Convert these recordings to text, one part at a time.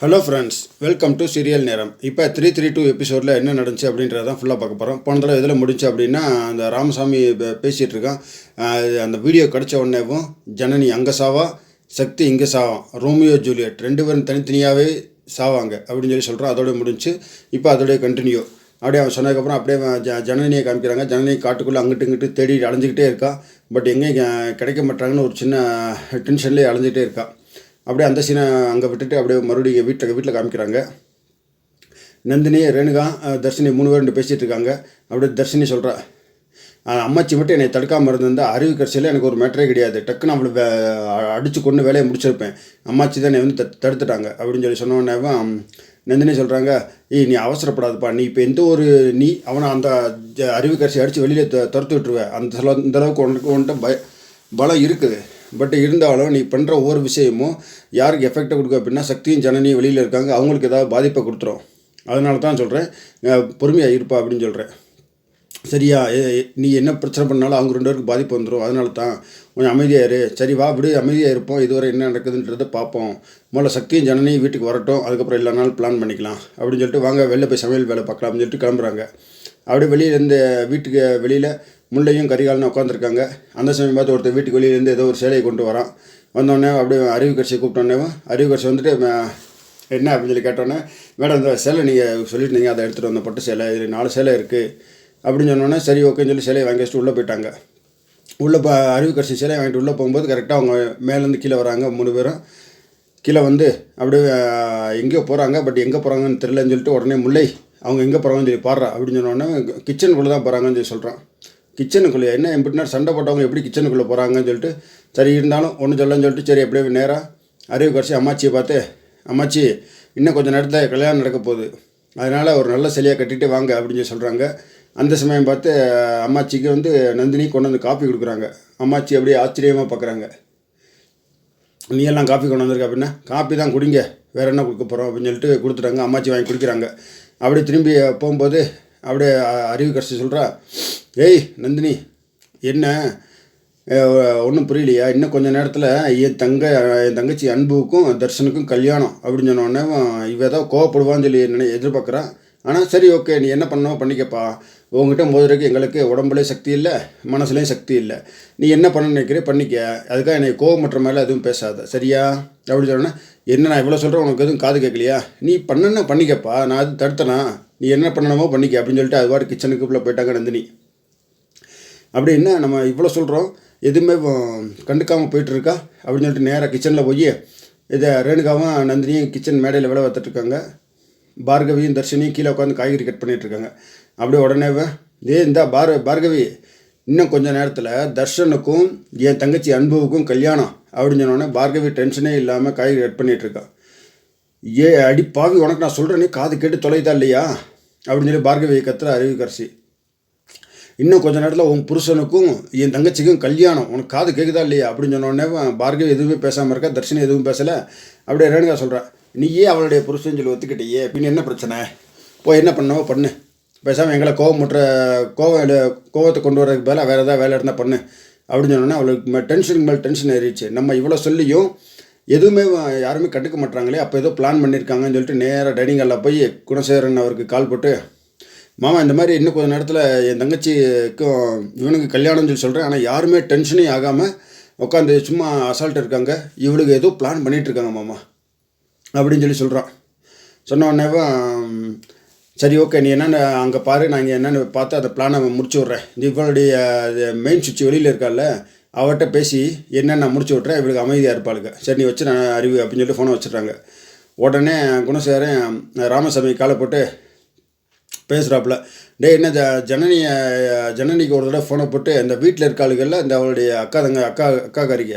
Hello friends welcome to serial நேரம் இப்போ three three two எபிசோடில் என்ன நடந்துச்சு அப்படின்றத தான் ஃபுல்லாக பார்க்க போகிறோம் போன தடவை எதில் முடிஞ்சு அப்படின்னா அந்த ராமசாமி பே- பேசிகிட்டு இருக்கான். அந்த வீடியோ கிடச்ச உடனேவும் ஜனனி அங்கே சாவா சக்தி இங்கே சாவான் ரோமியோ ஜூலியட் ரெண்டு பேரும் தனித்தனியாகவே சாவாங்க அப்படின்னு சொல்லி சொல்கிறான் அதோட முடிஞ்சு இப்போ அதோடய கண்டினியூ அப்படியே அவன் சொன்னதுக்கப்புறம் அப்படியே ஜ ஜனனியை காமிக்கிறாங்க. ஜனனி காட்டுக்குள்ளே அங்கிட்டு இங்கிட்டு தேடி அலைஞ்சிக்கிட்டே இருக்கா. பட் எங்கே கிடைக்க மாட்டாங்கன்னு ஒரு சின்ன டென்ஷன்லேயே அலைஞ்சிக்கிட்டே இருக்கா. அப்படியே அந்த சீனை அங்கே விட்டுட்டு அப்படியே மறுபடியும் வீட்டில் வீட்டில் காமிக்கிறாங்க. நந்தினி ரேணுகா தர்ஷினி மூணு பேர் ரெண்டு பேசிகிட்டு இருக்காங்க. அப்படியே தர்ஷினி சொல்கிறா அம்மாச்சி மட்டும் என்னை தடுக்காமல் இருந்திருந்தால் அறிவு கடைசியில் எனக்கு ஒரு மேட்டரே கிடையாது. டக்குன்னு அவளை வே அடித்து கொண்டு வேலையை முடிச்சிருப்பேன். அம்மாச்சி தான் என்னை வந்து த- தடுத்துட்டாங்க. அப்படின்னு சொல்லி சொன்னோன்னேவும் நந்தினி சொல்கிறாங்க ஏய் நீ அவசரப்படாதப்பா. நீ இப்போ எந்த ஒரு நீ அவனை அந்த அறிவு கடைசி அடித்து வெளியில் த துரத்து விட்டுருவேன் அந்த அந்தளவுக்கு அளவுக்கு உனக்கு உன்கிட்ட பய பலம் இருக்குது. பட் இருந்தாலும் நீ பண்ணுற ஒவ்வொரு விஷயமும் யாருக்கு எஃபெக்டை கொடுக்க அப்படின்னா சக்தியும் ஜனனியும் வெளியில் இருக்காங்க. அவங்களுக்கு ஏதாவது பாதிப்பை கொடுத்துரும். அதனால தான் சொல்கிறேன் பொறுமையாக இருப்பா அப்படின்னு சொல்கிறேன் சரியா ஏ- நீ என்ன பிரச்சனை பண்ணாலும் அவங்க ரெண்டு பேருக்கு பாதிப்பு வந்துடும் அதனால தான் கொஞ்சம் அமைதியாக இரு. சரி வா விடு. அமைதியாக இருப்போம். இதுவரை என்ன நடக்குதுன்றதை பார்ப்போம். முதல்ல சக்தியும் ஜனனியும் வீட்டுக்கு வரட்டும். அதுக்கப்புறம் எல்லா நாள் பிளான் பண்ணிக்கலாம். அப்படின்னு சொல்லிட்டு வாங்க வெளில போய் சமையல் வேலை பார்க்கலாம் அப்படின்னு சொல்லிட்டு கிளம்புறாங்க. அப்படியே வெளியிலேருந்து வீட்டுக்கு வெளியில் முள்ளையும் கரிகாலனும் உட்காந்துருக்காங்க அந்த சமயம் பார்த்து ஒருத்தர் வீட்டுக்கு வெளியிலேருந்து ஏதோ ஒரு சேலையை கொண்டு வரான். வந்தோடனே அப்படியே அறிவு கட்சியை கூப்பிட்டோன்னே அறிவு கட்சி வந்துட்டு என்ன? அப்படின்னு சொல்லி கேட்டோன்னே மேடம் இந்த சேலை நீங்கள் சொல்லியிருந்தீங்க அதை எடுத்துகிட்டு வந்த பட்டு சேலை இது நாலு சேலை இருக்குது அப்படின்னு சொன்னோன்னே சரி ஓகேன்னு சொல்லி சேலையை வாங்கி வச்சுட்டு உள்ளே போயிட்டாங்க. உள்ளே இப்போ அறிவு கட்சி சேலையை வாங்கிட்டு உள்ளே போகும்போது கரெக்டாக அவங்க மேலேருந்து கீழே வராங்க மூணு பேரும். கீழே வந்து அப்படியே எங்கேயோ போகிறாங்க பட் எங்கே போகிறாங்கன்னு தெரிலன்னு சொல்லிட்டு உடனே முல்லை அவங்க எங்கே போகிறாங்கன்னு சொல்லி பாடுறா அப்படின்னு சொன்னோடனே கிச்சனுக்குள்ளே தான் போகிறாங்கன்னு சொல்லி சொல்கிறான் கிச்சனுக்குள்ளே என்ன எப்படி சண்டை போட்டவங்க எப்படி கிச்சனுக்குள்ளே போகிறாங்கன்னு சொல்லிட்டு சரி இருந்தாலும் ஒன்றும் சொல்லலன்னு சொல்லிட்டு சரி எப்படியே நேராக அறிவு கடைசி அம்மாச்சியை பார்த்து அம்மாச்சி இன்னும் கொஞ்சம் நேரத்தில் கல்யாணம் நடக்க போகுது. அதனால் ஒரு நல்ல சிலையாக கட்டிட்டு வாங்க அப்படின்னு சொல்லி சொல்கிறாங்க அந்த சமயம் பார்த்து அம்மாச்சிக்கு வந்து நந்தினி கொண்டு வந்து காப்பி கொடுக்குறாங்க. அம்மாச்சி அப்படியே ஆச்சரியமாக பார்க்குறாங்க நீ எல்லாம் காஃபி கொண்டு வந்திருக்க அப்படின்னா காப்பி தான் குடிங்க. வேறு என்ன கொடுக்க போகிறோம் அப்படின்னு சொல்லிட்டு கொடுத்துட்டாங்க. அம்மாச்சி வாங்கி குடிக்கிறாங்க. அப்படியே திரும்பி போகும்போது அப்படியே அறிவு கடைசி சொல்கிறா ஏய் நந்தினி என்ன? ஒன்றும் புரியலையா? இன்னும் கொஞ்சம் நேரத்தில் என் தங்க என் தங்கச்சி அன்புக்கும் தர்ஷனுக்கும் கல்யாணம். அப்படின்னு சொன்னோடனே இவ ஏதோ கோவப்படுவான்னு சொல்லி நினை எதிர்பார்க்குறான் ஆனால் சரி ஓகே நீ என்ன பண்ணோ பண்ணிக்கப்பா. உங்ககிட்ட மோதுறதுக்கு எங்களுக்கு உடம்புலேயும் சக்தி இல்லை மனசுலேயும் சக்தி இல்லை. நீ என்ன பண்ண நினைக்கிறே பண்ணிக்க. அதுக்காக என்னை கோவமற்ற மேலே எதுவும் பேசாத. சரியா? அப்படின்னு சொன்னேன்னா என்ன நான் இவ்வளோ சொல்கிறேன் உனக்கு எதுவும் காது கேட்கலையா? நீ பண்ணனா பண்ணிக்கப்பா. நான் அது தடுத்தனா? நீ என்ன பண்ணணுமோ பண்ணிக்க அப்படின்னு சொல்லிட்டு அது பாட்டு கிச்சனுக்குள்ளே போயிட்டாங்க நந்தினி. அப்படி என்ன நம்ம இவ்வளோ சொல்கிறோம் எதுவுமே கண்டுக்காமல் போயிட்டுருக்கா? அப்படின்னு சொல்லிட்டு நேராக கிச்சனில் போய் இதை ரேணுகாவும் நந்தினியும் கிச்சன் மேடையில் வேலை பார்த்துட்டு இருக்காங்க பார்கவியும் தர்ஷினியும் கீழே உட்காந்து காய்கறி கட் பண்ணிகிட்ருக்காங்க இருக்காங்க அப்படியே உடனே ஏ இந்தா பார் பார்கவி இன்னும் கொஞ்ச நேரத்தில் தர்ஷனுக்கும் என் தங்கச்சி அன்புவுக்கும் கல்யாணம் அப்படின்னு சொன்னோடனே பார்கவி டென்ஷனே இல்லாமல் காய்கறி கட் பண்ணிட்டு ஏ அடி பாவி உனக்கு நான் சொல்கிறேனே காது கேட்டு தொலைதா இல்லையா? அப்படின்னு சொல்லி பார்கவி கத்துற அறிவுக்கரசி. இன்னும் கொஞ்ச நேரத்தில் உன் புருஷனுக்கும் என் தங்கச்சிக்கும் கல்யாணம் உனக்கு காது கேட்குதா இல்லையா? அப்படின்னு சொன்னோடனே பார்கவி எதுவுமே பேசாமல் இருக்கா தர்ஷினி எதுவும் பேசலை. அப்படியே ரேணுகா சொல்கிறேன் நீயே அவளுடைய புருஷன் சொல்லி ஒத்துக்கிட்டியே அப்படின்னு என்ன பிரச்சனை? போய் என்ன பண்ணவோ பண்ணு. பேசாமல் எங்களை கோவம் முட்டுற கோவம் கோவத்தை கொண்டு வரதுக்கு பதிலாக வேறு ஏதாவது வேலை இருந்தால் பண்ணு. அப்படின்னு சொன்னோன்னே அவளுக்கு மே- டென்ஷனுக்கு மேலே டென்ஷன் ஏறிடுச்சு. நம்ம இவ்வளோ சொல்லியும் எதுவுமே யாருமே கண்டுக்க மாட்டாங்களே அப்போ ஏதோ பிளான் பண்ணியிருக்காங்கன்னு சொல்லிட்டு நேராக டைனிங் ஹாலில் போய் குணசேகரன் அவருக்கு கால் போட்டு மாமா இந்த மாதிரி இன்னும் கொஞ்ச நேரத்தில் என் தங்கச்சிக்கும் இவனுக்கு கல்யாணம்னு சொல்லி சொல்கிறேன் ஆனால் யாருமே டென்ஷனே ஆகாமல் உட்காந்து சும்மா அசால்ட் இருக்காங்க. இவளுக்கு ஏதோ பிளான் பண்ணிகிட்ருக்காங்க மாமா. அப்படின்னு சொல்லி சொல்கிறான் சொன்ன உடனேவா சரி ஓகே நீ என்னென்ன அங்கே பாரு நான் இங்கே என்னென்னு பார்த்து அந்த பிளானை முடிச்சு விட்றேன். இவளுடைய மெயின் சுவிட்ச் வெளியில் இருக்கால அவட்ட பேசி என்னென்ன முடிச்சு விட்றேன் இவளுக்கு அமைதியாக இருப்பாளுங்க சரி நீ வச்சு நான் அறிவு அப்படின்னு சொல்லிட்டு ஃபோனை வச்சுட்றாங்க. உடனே குணசேகரன் ராமசாமி காலை போட்டு பேசுகிறாப்புல டே என்ன ஜ ஜனனியை ஜனனிக்கு ஒரு தடவை ஃபோனை போட்டு அந்த வீட்டில் இருக்காளுகளில் இந்த அவளுடைய அக்கா தங்க அக்கா அக்கா காரிக்க.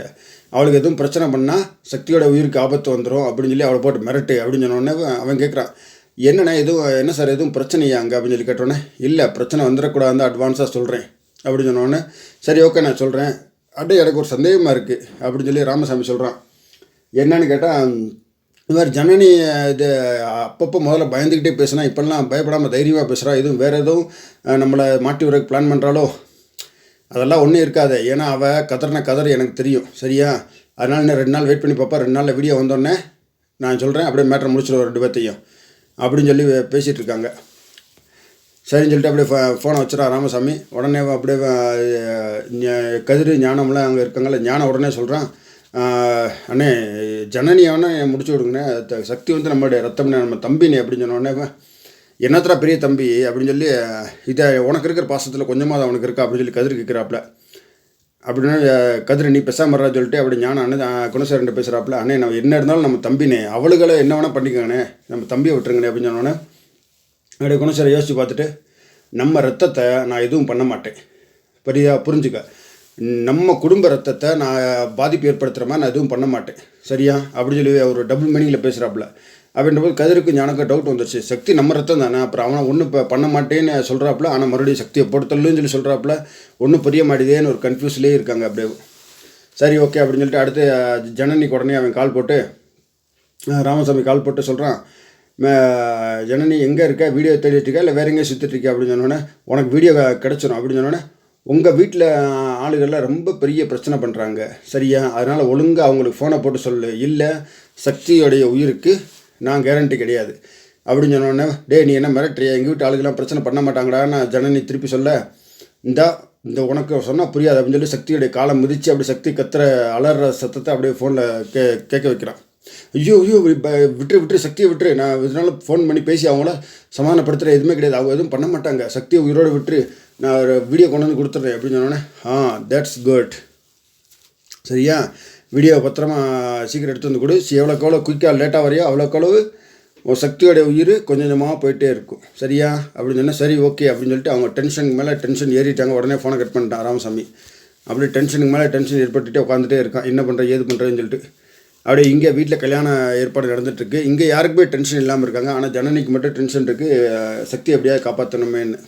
அவளுக்கு எதுவும் பிரச்சனை பண்ணால் சக்தியோட உயிருக்கு ஆபத்து வந்துடும் அப்படின்னு சொல்லி அவளை போட்டு மிரட்டு அப்படின்னு சொன்னோடனே அவன் கேட்குறான் என்னண்ணே எதுவும் என்ன சார் எதுவும் பிரச்சனையா அங்கே அப்படின்னு சொல்லி கேட்டோன்னே இல்லை பிரச்சனை வந்துடக்கூடாது அட்வான்ஸாக சொல்கிறேன் அப்படின்னு சொன்னோடனே சரி ஓகே நான் சொல்கிறேன் அப்படியே எனக்கு ஒரு சந்தேகமாக இருக்குது அப்படின்னு சொல்லி ராமசாமி சொல்கிறான் என்னன்னு கேட்டால் இந்த மாதிரி ஜனனி இது அப்பப்போ முதல்ல பயந்துக்கிட்டே பேசினா இப்போல்லாம் பயப்படாமல் தைரியமாக பேசுகிறா எதுவும் வேறு எதுவும் நம்மளை மாட்டி விட பிளான் பண்ணுறாளோ அதெல்லாம் ஒன்றும் இருக்காது ஏன்னா அவள் கதறின கதறு எனக்கு தெரியும் சரியா? அதனால் இன்னும் ரெண்டு நாள் வெயிட் பண்ணி பார்ப்பா ரெண்டு நாளில் வீடியோ வந்தோடனே நான் சொல்கிறேன் அப்படியே மேட்ரை முடிச்சிடுவோம் ரெண்டு பேர்த்தையும். அப்படின்னு சொல்லி பேசிகிட்டு இருக்காங்க சரின்னு சொல்லிட்டு அப்படியே ஃபோ ஃபோனை வச்சுரா ராமசாமி. உடனே அப்படியே கதிர் ஞானம்லாம் அங்கே இருக்காங்கல்ல ஞானம் உடனே சொல்கிறான் அண்ணே ஜனனி அவனை முடிச்சு விடுங்கண்ணே. சக்தி வந்து நம்மளுடைய ரத்தம்னே நம்ம தம்பினே அப்படின்னு சொன்ன உடனே என்னத்தரா பெரிய தம்பி? அப்படின்னு சொல்லி இதை உனக்கு இருக்கிற பாசத்தில் கொஞ்சமாக அது அவனுக்கு இருக்கா? அப்படின்னு சொல்லி கதிர் கேட்குறாப்புல அப்படின்னா கதிர நீ பேசாம சொல்லிட்டு அப்படி ஞானம் அண்ணன் அஹ், பேசுகிறாப்புல அண்ணே நம்ம என்ன இருந்தாலும் நம்ம தம்பினே அவளுகளை என்ன வேணால் பண்ணிக்கோங்கண்ணே நம்ம தம்பியை விட்டுருங்கண்ணே அப்படின்னு சொன்னோன்னே அப்படியே குணசேகரை யோசித்து பார்த்துட்டு நம்ம ரத்தத்தை நான் எதுவும் பண்ண மாட்டேன். பெரியா புரிஞ்சுக்க. நம்ம குடும்ப ரத்தத்தை நான் பாதிப்பு ஏற்படுத்துகிற மாதிரி நான் எதுவும் பண்ண மாட்டேன். சரியா? அப்படின்னு சொல்லி அவர் டபுள் மீனிங்கில் பேசுகிறாப்புல அப்படின்ற போது கதிருக்கு ஞானக்கு டவுட் வந்துருச்சு. சக்தி நம்ம ரத்தம் தானே. அப்புறம் அவனை ஒன்றும் இப்போ பண்ண மாட்டேன்னு சொல்கிறாப்புல ஆனால் மறுபடியும் சக்தியை பொறுத்தல்லுன்னு சொல்லி சொல்கிறாப்புல ஒன்றும் புரிய மாட்டேதேன்னு ஒரு கன்ஃபியூஸ்லேயே இருக்காங்க அப்படியே. சரி ஓகே அப்படின்னு சொல்லிட்டு அடுத்து ஜனனிக்கு உடனே அவன் கால் போட்டு ராமசாமி கால் போட்டு சொல்கிறான் ஜனனி எங்கே இருக்க? வீடியோ தேடிட்டுருக்கா இல்லை வேற எங்கேயும் சுற்றிட்டு இருக்கா அப்படின்னு சொன்னோன்னே உனக்கு வீடியோ கிடச்சிரும். அப்படின்னு சொன்னோன்னே உங்கள் வீட்டில் ஆளுகள்லாம் ரொம்ப பெரிய பிரச்சனை பண்ணுறாங்க சரியா? அதனால் ஒழுங்காக அவங்களுக்கு ஃபோனை போட்டு சொல்லு. இல்லை சக்தியோடைய உயிருக்கு நான் கேரண்டி கிடையாது. அப்படின்னு சொன்னோடனே டேய் நீ என்ன மிரட்டுறியா? எங்கள் வீட்டு ஆளுக்கெல்லாம் பிரச்சனை பண்ண மாட்டாங்கடா. நான் ஜனனி திருப்பி சொல்ல. இந்தா இந்த உனக்கு சொன்னால் புரியாது. அப்படின்னு சொல்லி சக்தியுடைய காலம் மிதித்து அப்படி சக்தி கத்துற அலற சத்தத்தை அப்படியே ஃபோனில் கே கேட்க வைக்கிறான். ஐயோ ஐயோ விட்டுரு விட்டுரு சக்தியை விட்டுரு. நான் இதனால் ஃபோன் பண்ணி பேசி அவங்கள சமாதானப்படுத்துகிற எதுவுமே கிடையாது. அவங்க எதுவும் பண்ண மாட்டாங்க. சக்தியை உயிரோடு விட்டுரு. நான் ஒரு வீடியோ கொண்டு வந்து கொடுத்துட்றேன். அப்படின்னு சொன்னோன்னே ஆ தட்ஸ் குட் சரியா? வீடியோ பத்திரமா சீக்கிரம் எடுத்து வந்து கொடு. சி- எவ்வளோக்கு எவ்வளோ குயிக்காக லேட்டாக வரையோ அவ்வளோக்கு அளவு உன் சக்தியோடைய உயிர் கொஞ்சம் கொஞ்சமாக போயிட்டே இருக்கும். சரியா? அப்படின்னு சொன்னால் சரி ஓகே அப்படின்னு சொல்லிட்டு அவங்க டென்ஷனுக்கு மேலே டென்ஷன் ஏறிட்டாங்க. உடனே ஃபோனை கட் பண்ணிட்டான் ராமசாமி. அப்படியே டென்ஷனுக்கு மேலே டென்ஷன் ஏற்பட்டுட்டே உட்காந்துட்டே இருக்கான். என்ன பண்ணுறேன் ஏது பண்ணுறேன்னு சொல்லிட்டு. அப்படியே இங்கே வீட்டில் கல்யாண ஏற்பாடு நடந்துட்டுருக்கு. இங்கே யாருக்குமே டென்ஷன் இல்லாமல் இருக்காங்க? ஆனால் ஜனனிக்கு மட்டும் டென்ஷன் இருக்குது சக்தி எப்படியாவது காப்பாற்றணுமேன்னு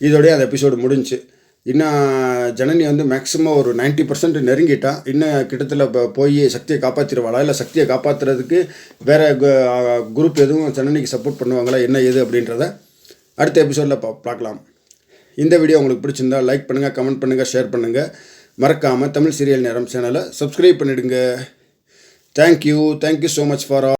இதோடய அந்த எபிசோடு முடிஞ்சுச்சு. இன்னும் ஜனனி வந்து மேக்ஸிமம் ஒரு 90% பர்சன்ட் நெருங்கிட்டா இன்னும் கிட்டத்தில் இப்போ போய் சக்தியை காப்பாற்றிடுவாளா இல்லை சக்தியை காப்பாற்றுறதுக்கு வேறு குரூப் எதுவும் ஜனனிக்கு சப்போர்ட் பண்ணுவாங்களா? என்ன ஏது அப்படின்றத அடுத்த எபிசோடில் பா பார்க்கலாம். இந்த வீடியோ உங்களுக்கு பிடிச்சிருந்தா லைக் பண்ணுங்கள் கமெண்ட் பண்ணுங்கள் ஷேர் பண்ணுங்கள் மறக்காமல் தமிழ் சீரியல் நேரம் சேனலை சப்ஸ்கிரைப் பண்ணிவிடுங்க thank you thank you so much for